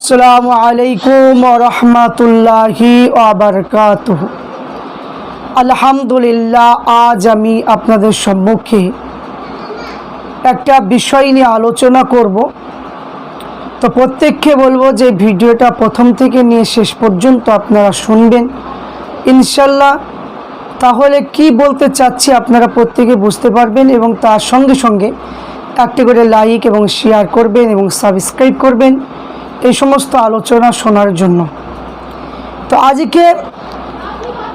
আসসালামু আলাইকুম রহমাতুল্লাহি আলহামদুলিল্লাহ, আজ আমি আপনাদের সম্মুখে একটা বিষয় নিয়ে আলোচনা করব। তো প্রত্যেককে বলব যে ভিডিওটা প্রথম থেকে নিয়ে শেষ পর্যন্ত আপনারা শুনবেন। ইনশাল্লাহ তাহলে কি বলতে চাচ্ছি আপনারা প্রত্যেকে বুঝতে পারবেন এবং তার সঙ্গে সঙ্গে একটি করে লাইক এবং শেয়ার করবেন এবং সাবস্ক্রাইব করবেন এই সমস্ত আলোচনা শোনার জন্য। তো আজকে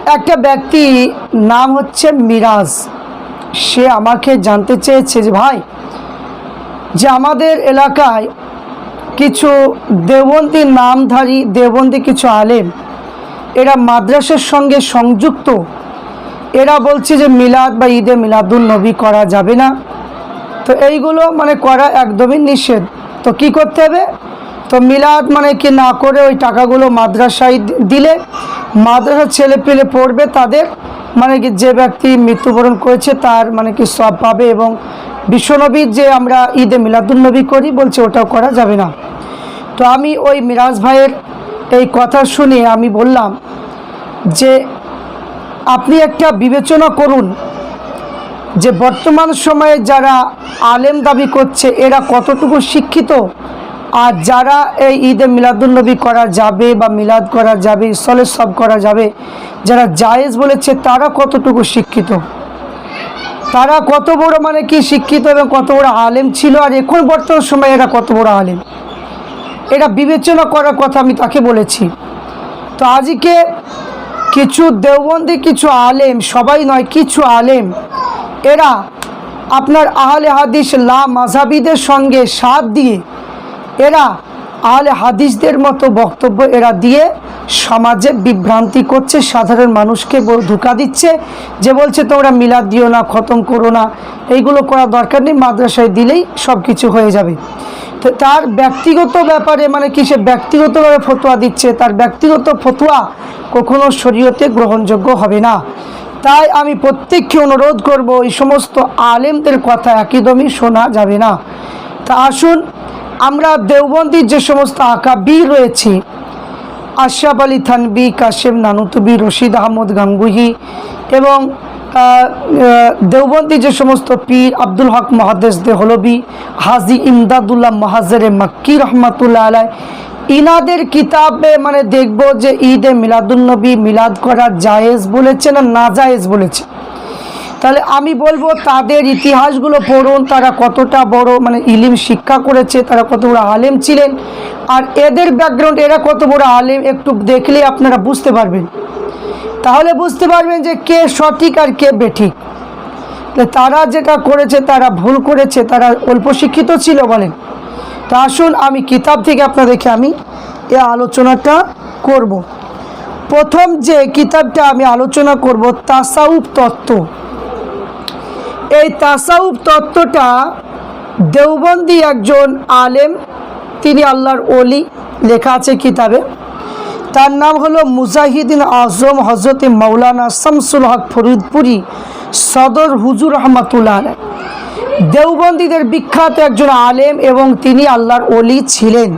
একটা ব্যক্তি নাম হচ্ছে মিরাজ। সে আমাকে জানতে চেয়েছে যে, ভাই, যে আমাদের এলাকায় কিছু দেওবন্দি নামধারী, দেওবন্দি কিছু আলেম, এরা মাদ্রাসের সঙ্গে সংযুক্ত। এরা বলছে যে মিলাদ বা ঈদে মিলাদুল নবী করা যাবে না। তো এইগুলো মানে করা একদমই নিষেধ। তো কি করতে হবে? তো মিলাদ মানে কি না করে ওই টাকাগুলো মাদ্রাসায় দিলে মাদ্রাসার ছেলে পেলে পড়বে তাদের মানে কি যে ব্যক্তি মৃত্যুবরণ করেছে তার মানে কি সব পাবে এবং বিশ্বনবীর যে আমরা ঈদে মিলাদুলনবী করি বলছে ওটাও করা যাবে না। তো আমি ওই মিরাজ ভাইয়ের এই কথা শুনে আমি বললাম যে আপনি একটা বিবেচনা করুন যে বর্তমান সময়ে যারা আলেম দাবি করছে, এরা কতটুকু শিক্ষিত? আর যারা এই ঈদে মিলাদুলনবী করা যাবে বা মিলাদ করা যাবে ইসলের সব করা যাবে, যারা জায়েজ বলেছে, তারা কতটুকু শিক্ষিত? তারা কত বড় মানে কি শিক্ষিত এবং কত বড় আলেম ছিল, আর এখন বর্তমান সময়ে এরা কত বড় আলেম? এটা বিবেচনা করার কথা আমি তাকে বলেছি। তো আজকে কিছু দেওবন্দি, কিছু আলেম, সবাই নয়, কিছু আলেম এরা আপনার আহলে হাদিস লা মাঝাবিদের সঙ্গে সাথ দিয়ে, এরা আহলে হাদিসদের মতো বক্তব্য এরা দিয়ে সমাজে বিভ্রান্তি করছে, সাধারণ মানুষকে ধোঁকা দিচ্ছে, যে বলছে তোমরা মিলাদ দিও না, খতম করো না, এইগুলো করা দরকার নেই, মাদ্রাসায় দিলেই সব কিছু হয়ে যাবে। তো তার ব্যক্তিগত ব্যাপারে মানে কি, সে ব্যক্তিগতভাবে ফতোয়া দিচ্ছে, তার ব্যক্তিগত ফতোয়া কখনো শরীয়তে গ্রহণযোগ্য হবে না। তাই আমি প্রত্যেককে অনুরোধ করব, এই সমস্ত আলেমদের কথা একদমই শোনা যাবে না। তা আসুন, আমরা দেওবন্দির যে সমস্ত আকাবি রয়েছে, আশরাফ আলী থানবি কাশেম নানুতবি, রশিদ আহমদ গাঙ্গুহি এবং দেওবন্দি যে সমস্ত পীর আব্দুল হক মহাদেস দেহলবি হাজি ইমদাদুল্লাহ মহাজেরে মাক্কি রহমাতুল্লাহ আলাই ইনাদের কিতাবে মানে দেখব যে ঈদে মিলাদুলনবী মিলাদ করা জায়েজ বলেছে না না জায়েজ বলেছে? তাহলে আমি বলব তাদের ইতিহাসগুলো পড়ুন, তারা কতটা বড় মানে ইলিম শিক্ষা করেছে, তারা কত বড় আলেম ছিলেন, আর এদের ব্যাকগ্রাউন্ড এরা কত বড় আলেম একটু দেখলে আপনারা বুঝতে পারবেন। তাহলে বুঝতে পারবেন যে কে সঠিক আর কে বেঠিক। তারা যেটা করেছে, তারা ভুল করেছে, তারা অল্প শিক্ষিত ছিল বলেন। তো আসুন আমি কিতাব থেকে আপনাদেরকে আমি এ আলোচনাটা করব। প্রথম যে কিতাবটা আমি আলোচনা করব তাসাউফ তত্ত্ব। এই তাসাউফ তত্ত্বটা দেওবন্দি একজন আলেম, তিনি আল্লাহর অলি লেখা আছে কিতাবে। তার নাম হলো মুজাহিদিন আজম হজরত মৌলানা শামসুল হক ফরিদপুরি, সদর হুজুর রহমাতুল্লাহ। দেওবন্দীদের বিখ্যাত একজন আলেম এবং তিনি আল্লাহর অলি ছিলেন।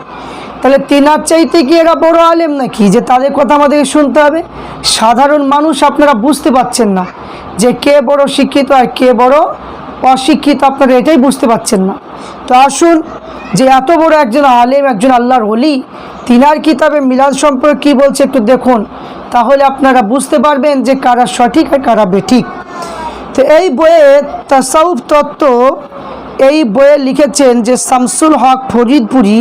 তাহলে তিনার চাইতে কি এরা বড় আলেম নাকি? যে তাদের কথা আমাদেরকে শুনতে হবে। সাধারণ মানুষ আপনারা বুঝতে পারছেন না যে কে বড় শিক্ষিত আর কে বড় অশিক্ষিত, আপনারা এটাই বুঝতে পারছেন না। তো আসুন যে এত বড় একজন আলেম, একজন আল্লাহর অলি তিনার কিতাবে মিলাদ সম্পর্কে কী বলছে একটু দেখুন। তাহলে আপনারা বুঝতে পারবেন যে কারা সঠিক আর কারা বেঠিক। তো এই বইয়ে তাসাউফ তত্ত্ব এই বইয়ে লিখেছেন যে শামসুল হক ফরিদপুরি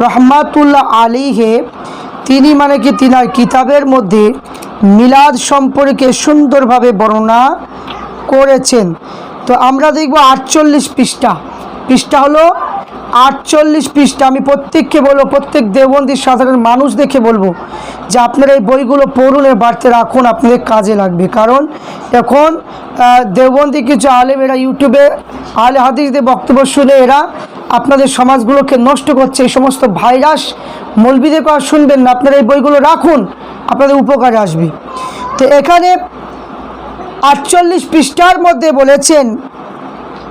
রহমাতুল্লাহ আলীহে তিনি মানে কি তিনার কিতাবের মধ্যে মিলাদ সম্পর্কে সুন্দরভাবে বর্ণনা করেছেন। তো আমরা দেখব আটচল্লিশ পৃষ্ঠা। পৃষ্ঠা হলো আটচল্লিশ পৃষ্ঠা আমি প্রত্যেককে বলব প্রত্যেক দেওবন্দির সাধারণ মানুষ দেখে বলব যে আপনারা এই বইগুলো পড়ুন এ বাড়িতে রাখুন আপনাদের কাজে লাগবে। কারণ এখন আহ, দেওবন্দি কিছু আলেম এরা ইউটিউবে আলে হাদিসদের বক্তব্য শুনে এরা আপনাদের সমাজগুলোকে নষ্ট করছে এই সমস্ত ভাইরাস মলবিদের কথা শুনবেন না আপনারা এই বইগুলো রাখুন আপনাদের উপকারে আসবে। তো এখানে আটচল্লিশ পৃষ্ঠার মধ্যে বলেছেন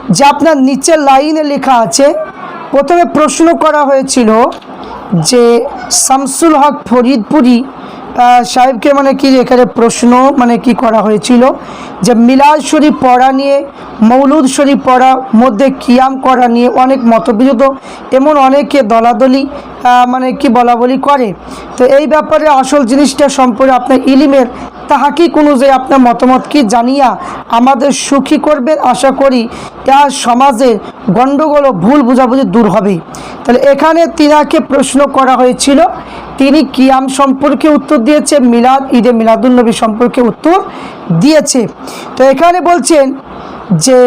যে আপনার নিচের লাইনে লেখা আছে প্রথমে প্রশ্ন করা হয়েছিল যে শামসুল হক ফরিদপুরি সাহেবকে মানে কি এখানে প্রশ্ন মানে কি করা হয়েছিল? যে মিলাদ শরীফ পড়া নিয়ে, মৌলুদ শরীফ পড়া মধ্যে কিয়াম করা নিয়ে অনেক মতবিরোধ, এমন অনেকে দলাদলি মানে কি বলা বলি করে। তো এই ব্যাপারে আসল জিনিসটা সম্পর্কে আপনার ইলিমের তাহাকিক অনুযায়ী আপনার মতামত কি জানিয়া আমাদের সুখী করবেন? আশা করি আর সমাজের গণ্ডগোল ভুল বোঝাবুঝি দূর হবে তাহলে এখানে তিনাকে প্রশ্ন করা হয়েছিল তিনি কিয়াম সম্পর্কে উত্তর দিয়েছে, মিলাদ, ঈদে মিলাদুলনবী সম্পর্কে উত্তর দিয়েছে। তো এখানে বলছেন যে,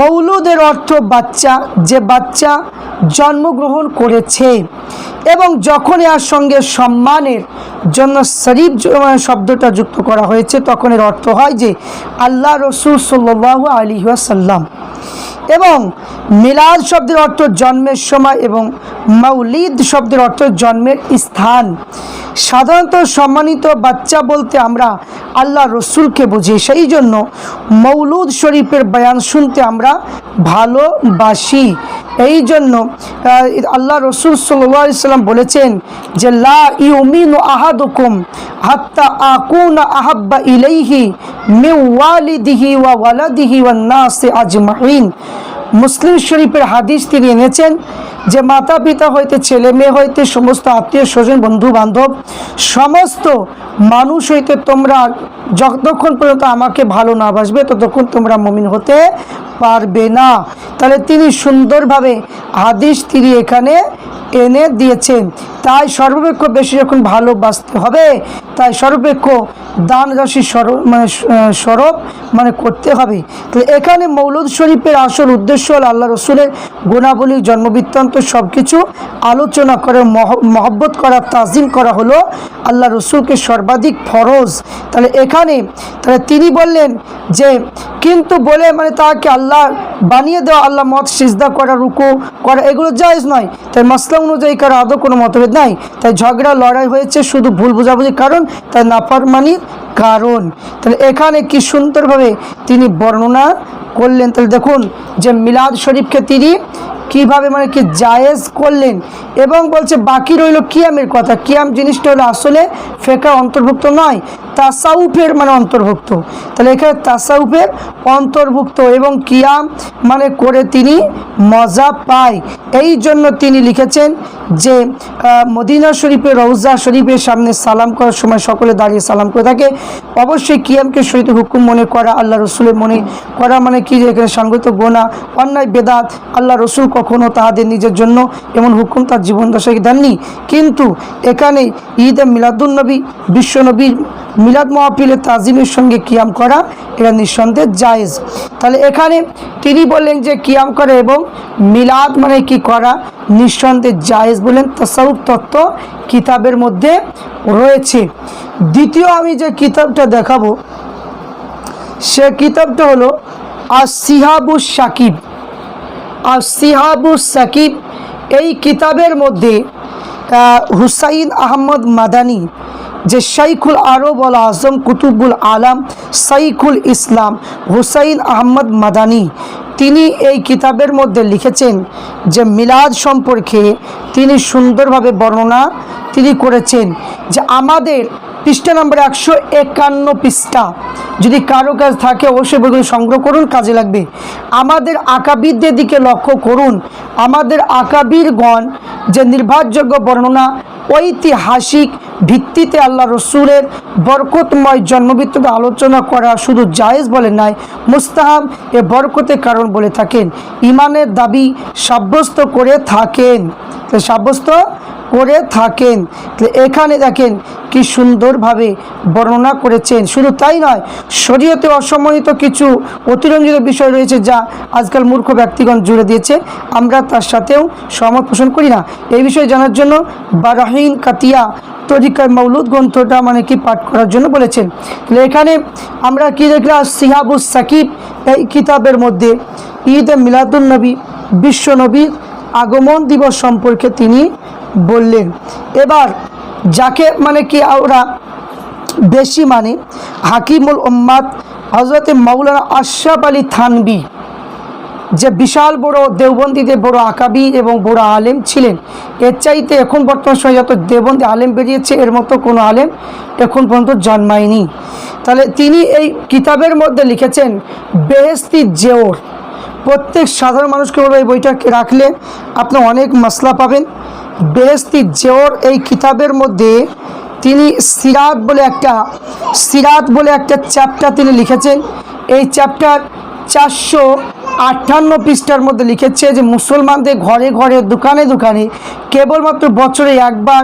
মৌলুদের অর্থ বাচ্চা, যে বাচ্চা জন্মগ্রহণ করেছে এবং যখন এর সঙ্গে সম্মানের জন্য শরীফ শব্দটা যুক্ত করা হয়েছে, তখন এর অর্থ হয় যে, আল্লাহ রসুল সাল্লাহ আলী সাল্লাম এবং মিলাদ শব্দের অর্থ জন্মের সময় এবং মাউলিদ শব্দের অর্থ জন্মের স্থান। সাধারণত সম্মানিত বাচ্চা বলতে আমরা আল্লাহ রসুলকে বুঝি। সেই জন্য মৌলুদ শরীফের বয়ান শুনতে আমরা ভালোবাসি। এই জন্য আল্লাহ রসুল সাল্লাম বলেছেন যে, লা ইউমিনু আহাদুকুম হাত্তা আকুন আহাব্বা ইলাইহি মিন ওয়ালিদিহি ওয়া ওয়ালাদিহি ওয়ান নাসি আজমাইন মুসলিম শরীফের হাদিস তিনি এনেছেন যে মাতা পিতা হইতে ছেলে মেয়ে হইতে সমস্ত আত্মীয় স্বজন বন্ধু বান্ধব সমস্ত মানুষ হইতে তোমরা যতক্ষণ পর্যন্ত আমাকে ভালো না বাসবে, ততক্ষণ তোমরা মমিন হতে পারবে না। তাহলে তিনি সুন্দরভাবে হাদিস তিনি এখানে এনে দিয়েছেন। তাই সর্বাপেক্ষ বেশি যখন ভালোবাসতে হবে, তাই সর্বাপেক্ষ দান রাশি মানে স্বরূপ মানে করতে হবে। তো এখানে মৌলদ শরীফের আসল উদ্দেশ্য হল আল্লাহ রসুলের গুণাবলী, জন্মবৃত্তান্ত সব কিছু আলোচনা করে, মহ- মহব্বত করা তাজিম করা হলো আল্লাহ রসুলকে সর্বাধিক ফরজ। তাহলে এখানে, তাহলে তিনি বললেন যে, কিন্তু বলে মানে তাকে আল্লাহ বানিয়ে দেওয়া, আল্লাহ মত সিজদা করা, রুকু করা, এগুলো জায়েজ নয়। তাই মাসলা অনুযায়ী কারও আদৌ কোনো মতভেদ নাই। তাই ঝগড়া, লড়াই হয়েছে শুধু ভুল বোঝাবুঝির কারণ তাই নাফরমানির কারণ। তাহলে এখানে কি সুন্দরভাবে তিনি বর্ণনা করলেন? তাহলে দেখুন, যে মিলাদ শরীফকে তিনি কীভাবে মানে কি জায়েজ করলেন? এবং বলছে, বাকি রইল কিয়ামের কথা। কিয়াম জিনিসটা হলো আসলে ফেকা অন্তর্ভুক্ত নয়, তাসাউফের মানে অন্তর্ভুক্ত। তাহলে এখানে তাসাউফের অন্তর্ভুক্ত এবং কিয়াম মানে করে তিনি মজা পায়। এই জন্য তিনি লিখেছেন যে মদিনা শরীফের রৌজা শরীফের সামনে সালাম করার সময় সকলে দাঁড়িয়ে সালাম করে থাকে। অবশ্যই কিয়ামকে শহীদ হুকুম মনে করা, আল্লাহ রসুলের মনে করা মানে কি যে এখানে সাংগত গোনা, অন্যায়, বেদাত, আল্লাহ রসুল কখনো তাহাদের নিজের জন্য এমন হুকুম তার জীবন দশাকে দেননি। কিন্তু এখানে ঈদ এ মিলাদুলনবী বিশ্বনবীর মিলাদ মহাপিলের তাজিমের সঙ্গে কিয়াম করা, এটা নিঃসন্দেহে জায়েজ। তাহলে এখানে তিনি বললেন যে কিয়াম করা এবং মিলাদ মানে কি করা, নিঃসন্দেহে জায়েজ বলেন তাসাউফ তত্ত্ব কিতাবের মধ্যে রয়েছে। দ্বিতীয় আমি যে কিতাবটা দেখাবো, সে কিতাবটা হলো আর সিহাবুস সাকিব। আর সিহাবুস সাকিব এই কিতাবের মধ্যে হুসাইন আহমদ মাদানি, যে শাইখুল আরব আল আজম কুতুবুল আলাম সাইখুল ইসলাম হুসাইন আহমদ মাদানি, তিনি এই কিতাবের মধ্যে লিখেছেন যে মিলাদ সম্পর্কে তিনি সুন্দরভাবে বর্ণনা তিনি করেছেন যে আমাদের পৃষ্ঠা নম্বর একশো একান্ন পৃষ্ঠা। যদি কারও কাজ থাকে, অবশ্যই বইগুলো সংগ্রহ করুন, কাজে লাগবে। আমাদের আকাবিরদের দিকে লক্ষ্য করুন। আমাদের আকাবিরগণ যে নির্ভরযোগ্য বর্ণনা, ঐতিহাসিক ভিত্তিতে আল্লাহ রসুলের বরকতময় জন্মবৃত্তকে আলোচনা করা শুধু জায়েজ বলে নাই মুস্তাহাব এ বরকতের কারণ বলে থাকেন। ইমানের দাবি সাব্যস্ত করে থাকেন। সাব্যস্ত করে থাকেন। এখানে দেখেন কি সুন্দরভাবে বর্ণনা করেছেন। শুধু তাই নয়, শরীয়তে অসম্মানিত কিছু অতিরঞ্জিত বিষয় রয়েছে যা আজকাল মূর্খ ব্যক্তিগণ জুড়ে দিয়েছে। আমরা তার সাথেও সহমত পোষণ করি না। এই বিষয়ে জানার জন্য বারাহিন কাতিয়া তরিকার মৌলুদ গ্রন্থটা মানে কি পাঠ করার জন্য বলেছেন। এখানে আমরা কি দেখলাম? সিহাবুস সাকিব এই কিতাবের মধ্যে ঈদ মিলাদুল নবী, বিশ্ব নবীর আগমন দিবস সম্পর্কে তিনি বললেন। এবার যাকে মানে কি ওরা বেশি মানে হাকিমুল উম্মাদ হজরতে মৌলানা আশরাফ আলী থানবি, যে বিশাল বড় দেওবন্দিতে বড় আকাবি এবং বড় আলেম ছিলেন। এর চাইতে এখন বর্তমান সময় যত দেওবন্দি আলেম বেরিয়েছে, এর মতো কোনো আলেম এখন পর্যন্ত জন্মায়নি। তাহলে তিনি এই কিতাবের মধ্যে লিখেছেন বেহেস্তি জেওর। প্রত্যেক সাধারণ মানুষকে বলব এই বইটা রাখলে আপনি অনেক মশলা পাবেন। বেহেস্তি জেওর এই কিতাবের মধ্যে তিনি সিরাত বলে একটা, সিরাত বলে একটা চ্যাপ্টার তিনি লিখেছেন। এই চ্যাপ্টার চারশো আটান্ন পৃষ্ঠার মধ্যে লিখেছে যে, মুসলমানদের ঘরে ঘরে, দোকানে দোকানে কেবলমাত্র বছরে একবার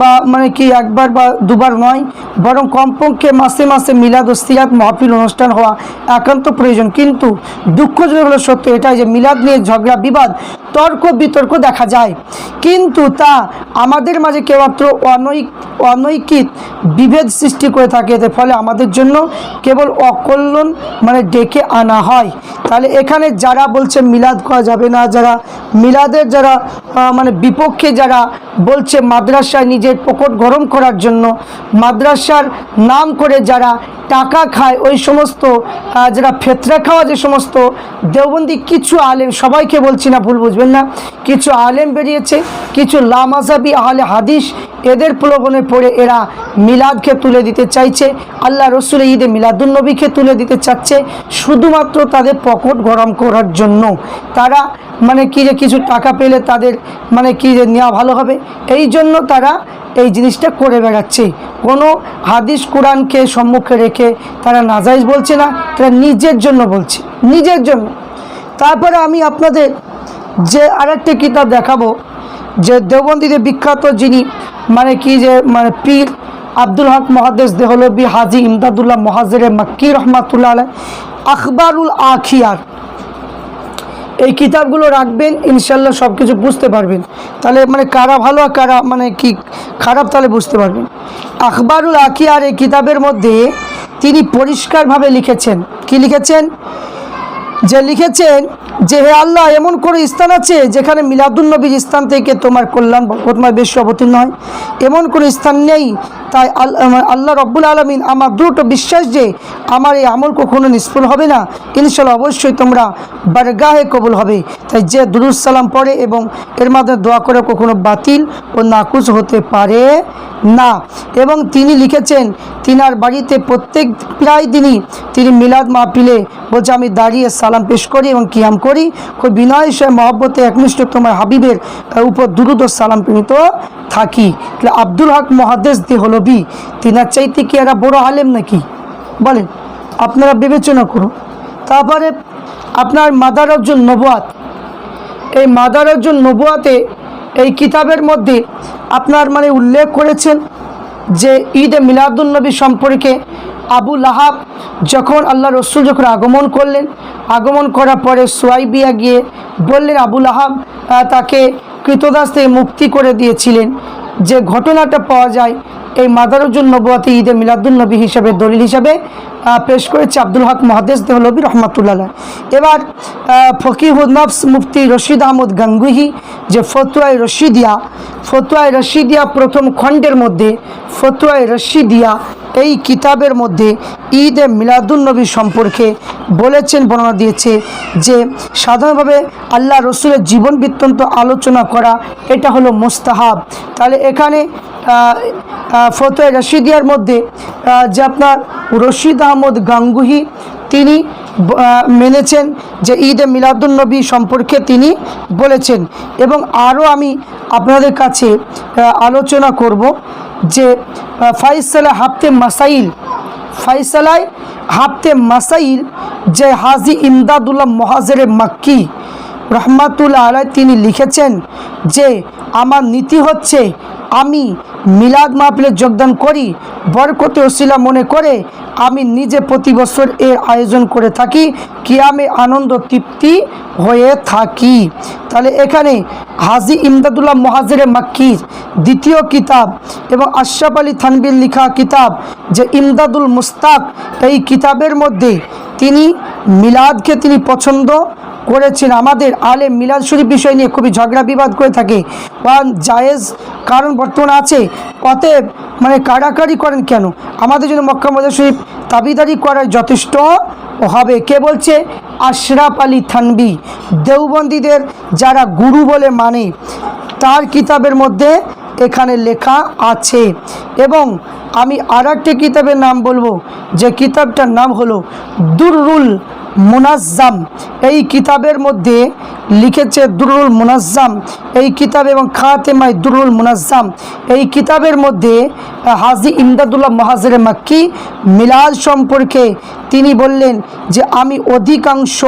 বা মানে কি একবার বা দুবার নয়, বরং কমপক্ষে মাসে মাসে মিলাদ ও সিরাত মহফিল অনুষ্ঠান হওয়া একান্ত প্রয়োজন। কিন্তু দুঃখজনক হলো সত্য এটাই যে মিলাদ নিয়ে ঝগড়া, বিবাদ, তর্ক, বিতর্ক দেখা যায়। কিন্তু তা আমাদের মাঝে কেবলমাত্র অনৈক অনৈকিত বিভেদ সৃষ্টি করে থাকে। এতে ফলে আমাদের জন্য কেবল অকল্যাণ মানে ডেকে আনা হয়। তাহলে এখানে যারা বলছে মিলাদ করা যাবে না, যারা মিলাদের যারা মানে বিপক্ষে যারা বলছে মাদ্রাসায় নিজের পকেট গরম করার জন্য মাদ্রাসার নাম করে যারা টাকা খায়, ওই সমস্ত যারা ফেতরা খাওয়া যে সমস্ত দেওবন্দি, কিছু আলেম, সবাইকে বলছি না, ভুল বুঝবেন না, কিছু আলেম বেরিয়েছে, কিছু লামাজাবি আহলে হাদিস, এদের প্রলোভনে পড়ে এরা মিলাদকে তুলে দিতে চাইছে, আল্লাহ রসুল ঈদে মিলাদুলনবীকে তুলে দিতে চাচ্ছে, শুধুমাত্র তাদের পকেট গরম করার জন্য। তারা মানে কি যে কিছু টাকা পেলে তাদের মানে কি যে নেওয়া ভালো হবে, এই জন্য তারা এই জিনিসটা করে বেড়াচ্ছে। কোনো হাদিস কোরআনকে সম্মুখে রেখে তারা নাজাইজ বলছে না, তারা নিজের জন্য বলছে, নিজের জন্য। তারপরে আমি আপনাদের যে আরেকটি কিতাব দেখাবো, যে দেওবন্দিতে বিখ্যাত যিনি মানে কি যে মানে পীর আব্দুল হক মহাদেশ দেহলবি হাজি ইমদাদুল্লাহ মহাজের মাক্কি রহমাতুল্লাহ আলাই আখবারুল আখিয়ার। এই কিতাবগুলো রাখবেন, ইনশাল্লাহ সব কিছু বুঝতে পারবেন। তাহলে মানে কারা ভালো আর কারা মানে কি খারাপ তাহলে বুঝতে পারবেন। আখবারুল আখিয়ার এই কিতাবের মধ্যে তিনি পরিষ্কারভাবে লিখেছেন। কি লিখেছেন? যে লিখেছেন যে হে আল্লাহ, এমন কোনো স্থান আছে যেখানে মিলাদুলনবীর স্থান থেকে তোমার কল্যাণ বরকতময় বেশি অবতীর্ণ হয়। এমন কোনো স্থান নেই। তাই আল- আল্লাহ রব্বুল আলমিন আমার দ্রুত বিশ্বাস যে আমার এই আমল কখনো নিষ্ফল হবে না। ইনশাল্লাহ অবশ্যই তোমরা বারগাহে কবুল হবে। তাই যে সালাম পড়ে এবং এর মাধ্যমে দোয়া করে কখনো বাতিল ও নাকুচ হতে পারে না। এবং তিনি লিখেছেন, তিনার বাড়িতে প্রত্যেক প্রায় দিনই তিনি মিলাদ মাহফিলে বলছে আমি দাঁড়িয়ে সালাম পেশ করি এবং কিয়াম করি। খুব বিনয় সে মহব্বতে একনিষ্ঠ তোমার হাবিবের উপর দুরুদ সালাম প্রেমিত থাকি। তাহলে আব্দুল হক মহাদেশ দি হলো বি। তিনার চাইতে কি এরা বড় আলেম নাকি? বলেন, আপনারা বিবেচনা করুন। তারপরে আপনার মাদার মাদারজ্জুল নবুয়াত। এই মাদার মাদারজ্জুল নবুয়াতে এই কিতাবের মধ্যে আপনার মানে উল্লেখ করেছেন যে ঈদে মিলাদুলনবী সম্পর্কে আবু লাহাব যখন আল্লাহ রসুল যখন আগমন করলেন, আগমন করার পরে সোয়াইবিয়া গিয়ে বললেন, আবু লাহাব তাকে কৃতদাস থেকে মুক্তি করে দিয়েছিলেন। যে ঘটনাটা পাওয়া যায়, এই মাদারুজুল নবুয়াতে ঈদে মিলাদুল নবী হিসাবে দলিল হিসাবে পেশ করেছে আব্দুল হক মহাদেশ দেহলবী রহমাতুল্লাহ এবার ফকিহুদ নফস মুফতি রশিদ আহমদ গাঙ্গুহি, যে ফতুয়ায় রশিদিয়া ফতুয়ায় রশিদিয়া প্রথম খণ্ডের মধ্যে, ফতুয়ায় রশিদিয়া এই কিতাবের মধ্যে ঈদ ঈদে মিলাদুলনবী সম্পর্কে বলেছেন, বর্ণনা দিয়েছে যে সাধারণভাবে আল্লাহ রসুলের জীবন বৃত্তান্ত আলোচনা করা, এটা হলো মোস্তাহাব। তাহলে এখানে ফতোয় রশিদিয়ার মধ্যে যে আপনার রশিদ গাঙ্গুহি তিনি মেনেছেন যে ঈদে মিলাদুলনবী সম্পর্কে তিনি বলেছেন। এবং আরও আমি আপনাদের কাছে আলোচনা করব যে ফাইসালা হাফতে মাসাইল, ফাইসালায় হাফতে মাসাইল যে হাজি ইমদাদুল্লাহ মহাজের মাক্কি রহমাতুল্লাহ আলাই তিনি লিখেছেন যে, আমার নীতি হচ্ছে আমি মিলাদ মাহফিলে যোগদান করি, বরকতে ওসিলা মনে করে আমি নিজে প্রতি বছর এর আয়োজন করে থাকি, কিয়ামে আনন্দ তৃপ্তি হয়ে থাকি। তাহলে এখানে হাজি ইমদাদুল্লাহ মহাজের মাক্কির দ্বিতীয় কিতাব এবং আশরাফ আলী থানবির লিখা কিতাব যে ইমদাদুল মুস্তাক এই কিতাবের মধ্যে তিনি মিলাদকে তিনি পছন্দ করেছেন। আমাদের আলে মিলাদ শরীফ বিষয় নিয়ে খুবই ঝগড়া বিবাদ করে থাকে। ওয়ান জায়েজ কারণ বর্তমানে আছে। অতএব মানে কাড়াকাড়ি করেন কেন? আমাদের জন্য মক্কা মজা শরীফ দাবিদারি করার যথেষ্ট হবে। কে বলছে? আশরাফ আলী থানবি। দেওবন্দীদের যারা গুরু বলে মানে তার কিতাবের মধ্যে এখানে লেখা আছে। এবং আমি আর একটি কিতাবের নাম বলব, যে কিতাবটার নাম হলো দুররুল মুনাজ্জাম। এই কিতাবের মধ্যে লিখেছে দুরুল মুনাজ্জাম। এই কিতাব এবং খাতেমাই দুরুল মুনাজ্জাম। এই কিতাবের মধ্যে হাজি ইমদাদুল্লাহ মহাজরে মাক্কি মিলাদ সম্পর্কে তিনি বললেন যে, আমি অধিকাংশ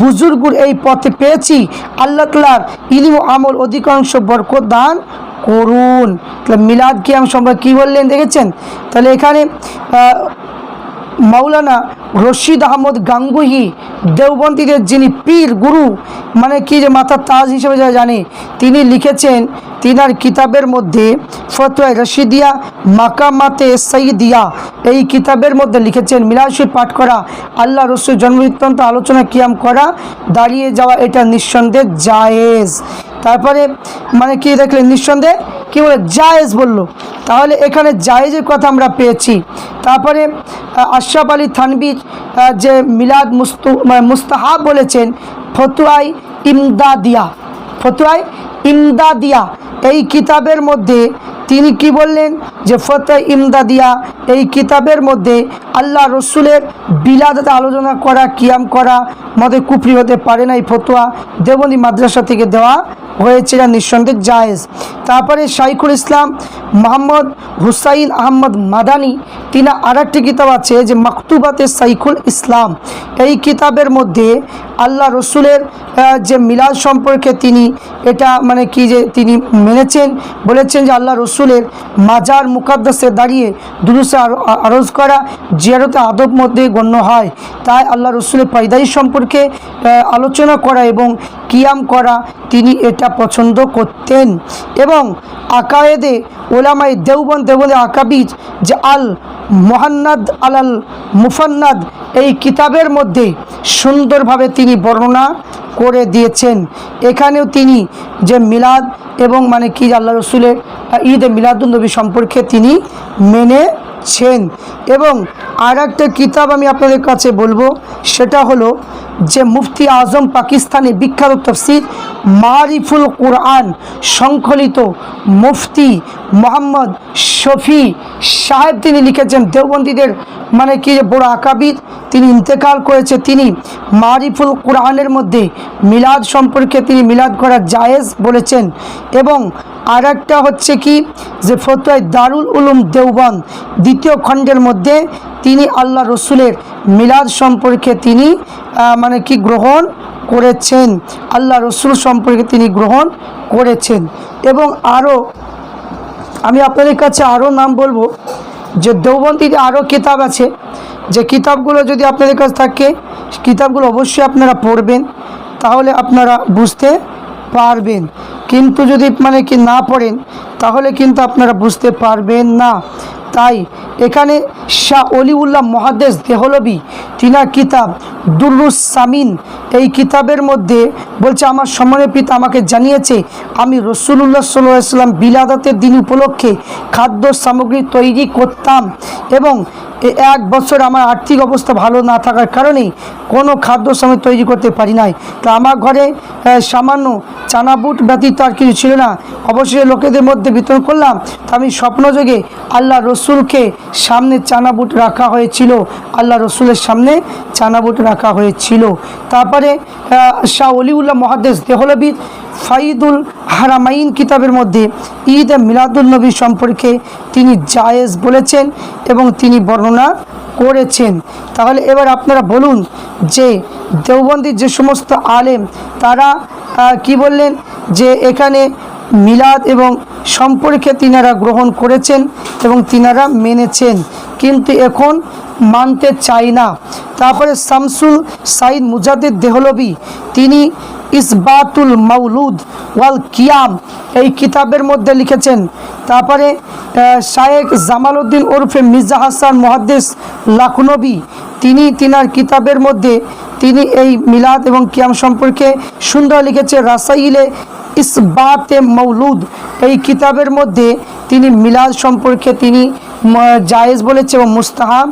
বুজুর্গুর এই পথে পেয়েছি। আল্লাহ তালার ইলিম আমল অধিকাংশ বরকত দান করুন। তাহলে মিলাদ কিয়াম সম্পর্কে কী বললেন দেখেছেন? তাহলে এখানে মাওলানা রশিদ আহমদ গাঙ্গুহি, দেওবন্দীদের যিনি পীর, গুরু মানে কি যে মাথার তাজ হিসেবে যা জানে, তিনি লিখেছেন, তিনার কিতাবের মধ্যে ফতোয় রশিদিয়া, মাকামাতে সঈদিয়া এই কিতাবের মধ্যে লিখেছেন মিলাশি পাঠ করা, আল্লাহ রসুল জন্মবৃত্তান্ত আলোচনা কিয়াম করা, দাঁড়িয়ে যাওয়া এটা নিঃসন্দেহ জায়েজ। তারপরে মানে কি দেখলেন, নিঃসন্দেহে কী বলে, জায়েজ বলল। তাহলে এখানে জায়েজের কথা আমরা পেয়েছি। তারপরে আশরাফ আলী থানবির যে মিলাদ মুস্তু মানে মুস্তাহাব বলেছেন, ফতুয়াই ইমদাদিয়া। ফতুয়াই ইমদাদিয়া। এই কিতাবের মধ্যে তিনি কি বললেন? যে ফতে ইমদাদিয়া, এই কিতাবের মধ্যে আল্লাহ রসুলের বিলাদাতে আলোচনা করা, কিয়াম করা মধ্যে কুফরি হতে পারে না এই ফতোয়া দেবনী মাদ্রাসা থেকে দেওয়া হয়েছে নিঃসন্দেহ জায়েজ। তারপরে শাইখুল ইসলাম মোহাম্মদ হুসাইন আহমদ মাদানি, তিনি আর একটি কিতাব আছে যে মাকতুবাতে সাইখুল ইসলাম। এই কিতাবের মধ্যে আল্লাহ রসুলের যে মিলাদ সম্পর্কে তিনি এটা মানে কি যে তিনি মেনেছেন, বলেছেন যে আল্লাহ রসুলের মাজার মুকাদ্দাসে দাঁড়িয়ে দুরুসে আরজ করা জিয়ারতে আদব মধ্যে গণ্য হয়। তাই আল্লাহ রসুলের পাইদাই সম্পর্কে আলোচনা করা এবং কিয়াম করা তিনি এটা পছন্দ করতেন। এবং আকায়েদে ওলামাই দেওবন দেওবনে আকাবিজ যে আল মোহান্নাদ আলাল মুফান্নাদ, এই কিতাবের মধ্যে সুন্দরভাবে তিনি বর্ণনা করে দিয়েছেন। এখানেও তিনি যে মিলাদ এবং মানে কি আল্লাহ রসুলের ঈদ মিলাদুলনবী সম্পর্কে তিনি মেনেছেন। এবং আর একটা কিতাব আমি আপনাদের কাছে বলব, সেটা হলো যে মুফতি আজম পাকিস্তানি বিখ্যাত তফসির মারিফুল কোরআন সংকলিত মুফতি মোহাম্মদ শফি সাহেব তিনি লিখেছেন, দেওবন্দীদের মানে কি বড় আকাবিদ তিনি ইন্তেকাল করেছে, তিনি মারিফুল কোরআনের মধ্যে মিলাদ সম্পর্কে তিনি মিলাদ করা জায়েজ বলেছেন। এবং আর হচ্ছে কি যে ফতোয় দারুল উলুম দেওবন্দ দ্বিতীয় খণ্ডের মধ্যে তিনি আল্লাহ রসুলের মিলাদ সম্পর্কে তিনি মানে কি গ্রহণ করেছেন? আল্লাহ রসুল সম্পর্কে তিনি গ্রহণ করেছেন। এবং আরও আমি আপনাদের কাছে আরও নাম বলব, যে দেওবন্দিতে আরও কিতাব আছে। যে কিতাবগুলো যদি আপনাদের কাছে থাকে, কিতাবগুলো অবশ্যই আপনারা পড়বেন, তাহলে আপনারা বুঝতে পারবেন। কিন্তু যদি মানে কি না পড়েন, তাহলে কিন্তু আপনারা বুঝতে পারবেন না। তাই এখানে শাহ অলিউল্লাহ মহাদেশ দেহলবি তিনার কিতাব দুরুস সামিন, এই কিতাবের মধ্যে বলছে, আমার সমরের পিতা আমাকে জানিয়েছে, আমি রসুল্লাহ সাল্লাম বিলাদাতের দিন উপলক্ষে খাদ্য সামগ্রী তৈরি করতাম এবং এ এক বছর আমার আর্থিক অবস্থা ভালো না থাকার কারণে কোনো খাদ্য সামগ্রী তৈরি করতে পারি নাই। তা আমার ঘরে সামান্য চানাবুট ব্যতীত আর কিছু ছিল না। অবশেষে লোকেদের মধ্যে বিতরণ করলাম। তা আমি স্বপ্নযোগে আল্লাহ রসুলকে সামনে চানাবুট রাখা হয়েছিল। আল্লাহ রসুলের সামনে চানাবুট রাখা হয়েছিল। তারপরে শাহ অলিউল্লাহ মহাদেশ দেহলবিদ ফাইদুল হারামাইন কিতাবের মধ্যে ঈদ মিলাদুল নবী সম্পর্কে তিনি জায়েজ বলেছেন এবং তিনি বর্ণনা করেছেন। তাহলে এবার আপনারা বলুন যে দেওবন্দির যে সমস্ত আলেম, তারা কি বললেন? যে এখানে মিলাদ এবং সম্পর্কে তিনারা গ্রহণ করেছেন এবং তিনারা মেনেছেন, কিন্তু এখন মানতে চায় না। তারপরে শামসুল সাইদ মুজাদ্দিদ দেহলবি তিনি ইসবাতুল মাউলুদ ওয়াল কিয়াম। এই কিতাবের মধ্যে লিখেছেন, তারপরে শায়েক জামালউদ্দিন ওরফে মির্জা হাসান মহাদ্দেশ লাখনবী, তিনি তিনার কিতাবের মধ্যে, তিনি এই মিলাদ এবং কিয়াম সম্পর্কে সুন্দর লিখেছে, রাসাইলে ইসবাতে মৌলুদ এই কিতাবের মধ্যে তিনি মিলাদ সম্পর্কে তিনি জায়েজ বলেছে এবং মুস্তাহাব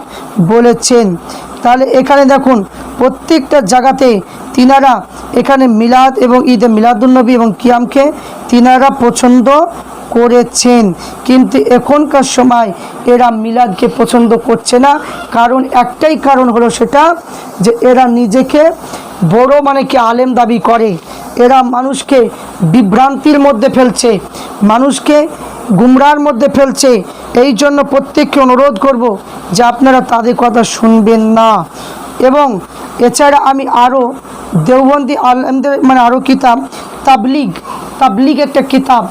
বলেছেন। তাহলে এখানে দেখুন, প্রত্যেকটা জায়গাতে তিনারা এখানে মিলাদ এবং ঈদে মিলাদুলনবী এবং কিয়ামকে তিনারা পছন্দ করেছেন। কিন্তু এখনকার সময় এরা মিলাদকে পছন্দ করছে না। কারণ একটাই কারণ হলো সেটা যে এরা নিজেকে বড় মানে কি আলেম দাবি করে। এরা মানুষকে বিভ্রান্তির মধ্যে ফেলছে। মানুষকে গুমরার মধ্যে ফেলছে। এই জন্য প্রত্যেককে অনুরোধ করব যে আপনারা তাদের কথা শুনবেন না। এবং এছাড়া আমি আরও দেওবন্দি আলমদের মানে আরও কিতাব, তাবলিগ তাবলিগ একটা কিতাব।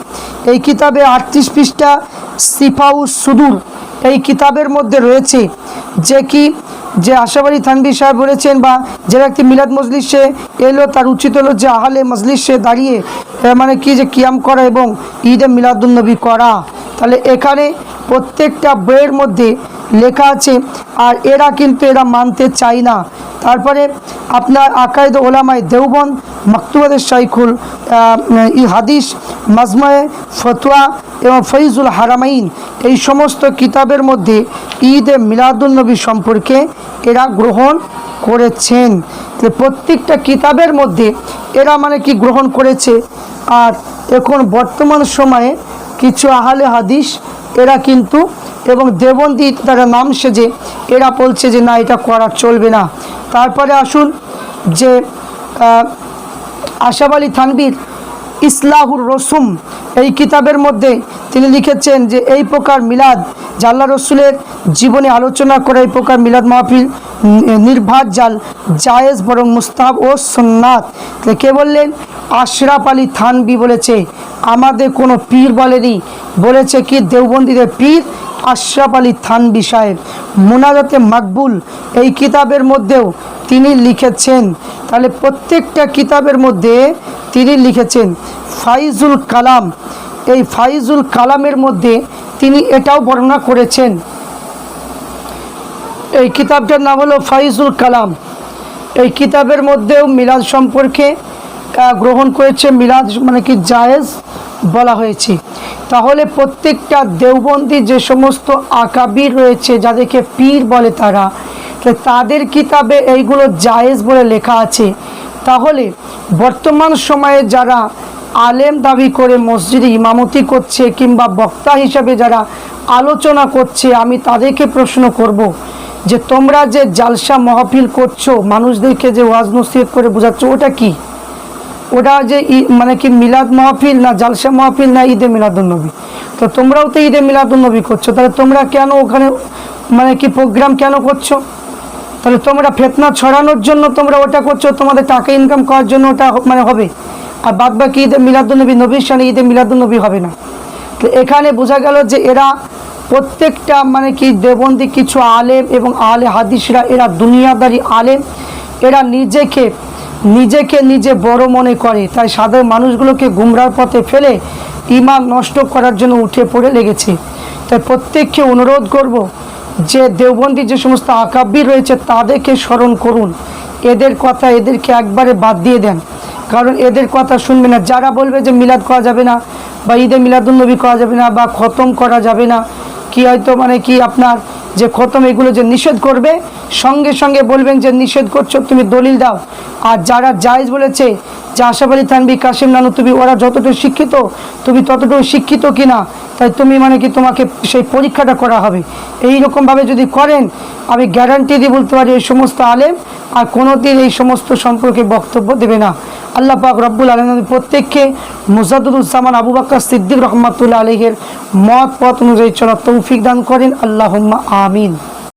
এই কিতাবে আটত্রিশ পৃষ্ঠা সিফাউ সুদুর এই কিতাবের মধ্যে রয়েছে যে কি যে আশাবাড়ি থানবি সাহেব বলেছেন বা যে ব্যক্তি মিলাদ মজলিসে এলো, তার উচিত হলো যে আহলে মজলিসে দাঁড়িয়ে মানে কি যে কিয়াম করা এবং ঈদে মিলাদুলনবী করা। তাহলে এখানে প্রত্যেকটা বইয়ের মধ্যে লেখা আছে, আর এরা কিন্তু এরা মানতে চায় না। তারপরে আপনার আকায়দ ওলামায় দেওবন মাকতুবাদের শাইখুল ই হাদিস, মাজমায়ে ফতোয়া এবং ফৈজুল হারামাইন, এই সমস্ত কিতাবের মধ্যে ঈদ ঈদে মিলাদুলনবী সম্পর্কে এরা গ্রহণ করেছেন। তো প্রত্যেকটা কিতাবের মধ্যে এরা মানে কি গ্রহণ করেছে? আর এখন বর্তমান সময়ে কিছু আহলে হাদিস, এরা কিন্তু, এবং দেবন্দী তারা নাম সেজে, এরা বলছে যে, না, এটা করা চলবে না। তারপরে আসুন যে আশাব আলী থানবির ইসলাহুর রসুম এই কিতাবের মধ্যে তিনি লিখেছেন যে, এই প্রকার মিলাদ জাল্লা রসুলের জীবনে আলোচনা করে, এই প্রকার মিলাদ মাহফিল নি- নির্ভাত জাল জায়েজ বরং মুস্তাব ও সন্ন্যাত কে বললেন? আশরাফ আলী থানবি বলেছে, আমাদের কোনো পীর বলেনি। বলেছে কি, দেওবন্দীদের পীর আশরাফ আলী থানবি সাহেব। মোনাজাতে মাকবুল এই কিতাবের মধ্যেও তিনি লিখেছেন, তাহলে প্রত্যেকটা কিতাবের মধ্যে তিনি লিখেছেন, ফাইজুল কালাম। এই ফাইজুল কালামের মধ্যে তিনি এটাও বর্ণনা করেছেন। এই কিতাবটার নাম হলো ফাইজুল কালাম। এই কিতাবের মধ্যেও মিলাদ সম্পর্কে গ্রহণ করেছে, মিলাদ মানে কি জায়েজ বলা হয়েছে। তাহলে প্রত্যেকটা দেওবন্দি যে সমস্ত আকাবির রয়েছে, যাদেরকে পীর বলে তারা তাদের কিতাবে এইগুলো জায়েজ বলে লেখা আছে। তাহলে বর্তমান সময়ে যারা আলেম দাবি করে মসজিদে ইমামতি করছে কিংবা বক্তা হিসাবে যারা আলোচনা করছে, আমি তাদেরকে প্রশ্ন করব যে তোমরা যে জালসা মহফিল করছ, মানুষদেরকে যে ওয়াজ নসিহত করে বোঝাচ্ছ, ওটা কি? ওটা যে মানে কি মিলাদ মাহফিল না জালসা মাহফিল না ঈদে মিলাদুলনবী তো তোমরাও তো ঈদে মিলাদুলনবী করছ, তাহলে তোমরা কেন ওখানে মানে কি প্রোগ্রাম কেন করছ? তাহলে তোমরা ফেতনা ছড়ানোর জন্য তোমরা ওটা করছ, তোমাদের টাকা ইনকাম করার জন্য ওটা মানে হবে। আর বাদ বাকি ঈদে মিলাদুলনবী নবীর সামনে ঈদে মিলাদুলনবী হবে না। তো এখানে বোঝা গেল যে এরা প্রত্যেকটা মানে কি দেবন্দী কিছু আলেম এবং আলে হাদিসরা, এরা দুনিয়াদারি আলেম। এরা নিজেকে নিজেকে নিজে বড় মনে করে। তাই সাধারণ মানুষগুলোকে গুমরার পথে ফেলে ইমান নষ্ট করার জন্য উঠে পড়ে লেগেছে। তাই প্রত্যেককে অনুরোধ করব যে দেওবন্দি যে সমস্ত আকাব্বির রয়েছে তাদেরকে স্মরণ করুন। এদের কথা এদেরকে একবারে বাদ দিয়ে দেন। কারণ এদের কথা শুনবে না। যারা বলবে যে মিলাদ করা যাবে না বা ঈদে মিলাদুলনবী করা যাবে না বা খতম করা যাবে না, কি হয়তো মানে কি আপনার যে খতম, এগুলো যে নিষেধ করবে, সঙ্গে সঙ্গে বলবেন যে নিষেধ করছ, তুমি দলিল দাও। আর যারা জায়জ বলেছে যে থানবি, কাশিম নানু, তুমি ওরা যতটুকু শিক্ষিত, তুমি ততটুকু শিক্ষিত কিনা, তাই তুমি মানে কি তোমাকে সেই পরীক্ষাটা করা হবে। এই রকমভাবে যদি করেন, আমি গ্যারান্টি দিয়ে বলতে পারি, এই সমস্ত আলেম আর কোনোদিন এই সমস্ত সম্পর্কে বক্তব্য দেবে না। আল্লাহ পাক রব্বুল আলম প্রত্যেককে মুজাদুজ্জামান আবু বাক্কা সিদ্দিক রহমাতুল্লাহ আলহের মত পথ অনুযায়ী চলার তৌফিক দান করেন। আল্লাহ আমিন।